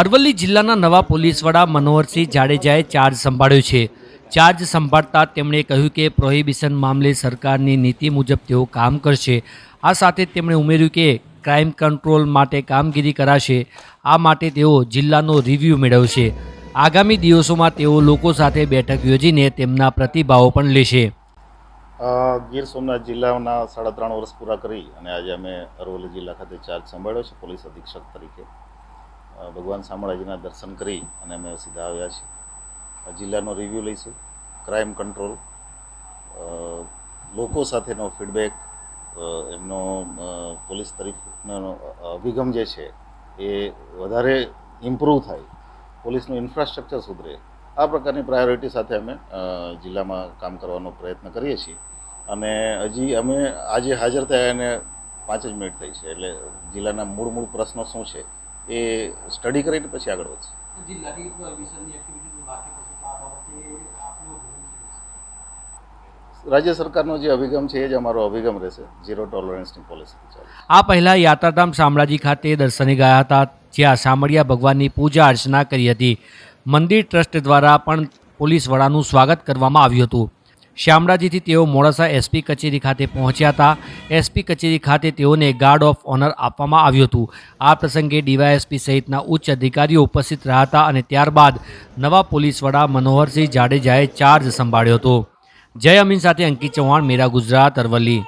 અરવલ્લી જિલ્લાના નવા પોલીસ વડા મનોહરસિંહ જાડેજાએ ચાર્જ સંભાળ્યો છે. ચાર્જ સંભાળતા તેમણે કહ્યું કે પ્રોહિબિશન મામલે સરકારની નીતિ મુજબ તેઓ કામ કરશે. આ સાથે તેમણે ઉમેર્યું કે ક્રાઇમ કંટ્રોલ માટે કામગીરી કરાશે. આ માટે તેઓ જિલ્લાનો રિવ્યૂ મેળવશે. આગામી દિવસોમાં તેઓ લોકો સાથે બેઠક યોજીને તેમના પ્રતિભાવો પણ લેશે. ગીર સોમનાથ જિલ્લાના સાડા ત્રણ વર્ષ પૂરા કરી અને આજે અમે અરવલ્લી જિલ્લા ખાતે ચાર્જ સંભાળ્યો છે પોલીસ અધિક્ષક તરીકે. ભગવાન શામળાજીના દર્શન કરી અને અમે સીધા આવ્યા છીએ. જિલ્લાનો રિવ્યૂ લઈશું. ક્રાઇમ કંટ્રોલ લોકો સાથેનો ફીડબેક એમનો પોલીસ તરફનો અભિગમ જે છે એ વધારે ઇમ્પ્રૂવ થાય. પોલીસનું ઇન્ફ્રાસ્ટ્રક્ચર સુધરે. આ પ્રકારની પ્રાયોરિટી સાથે અમે જિલ્લામાં કામ કરવાનો પ્રયત્ન કરીએ છીએ. અને હજી અમે આજે હાજર થયા એને પાંચ જ મિનિટ થઈ છે. એટલે જિલ્લાના મૂળ મૂળ પ્રશ્નો શું છે? એ સ્ટડી કરીને પછી આગળ વધશે? રાજ્ય સરકારનો જે અભિગમ છે એ જ અમારો અભિગમ રહેશે. ઝીરો ટોલરન્સની પોલિસી આ પહેલા યાત્રાધામ શામળાજી ખાતે દર્શને ગયા હતા જ્યાં શામળિયા ભગવાનની પૂજા અર્ચના કરી હતી. મંદિર ટ્રસ્ટ દ્વારા પણ પોલીસ વડાનું સ્વાગત કરવામાં આવ્યું હતું. શામળાજીથી તેઓ મોડાસા એસપી કચેરી ખાતે પહોંચ્યા હતા. એસપી કચેરી ખાતે તેઓને ગાર્ડ ઓફ ઓનર આપવામાં આવ્યું હતું. આ પ્રસંગે ડીવાયએસપી સહિતના ઉચ્ચ અધિકારીઓ ઉપસ્થિત રહ્યા હતા અને ત્યારબાદ નવા પોલીસ વડા મનોહરસિંહ જાડેજાએ ચાર્જ સંભાળ્યો હતો. જય અમીન સાથે અંકિત ચૌહાણ, મેરા ગુજરાત, અરવલ્લી.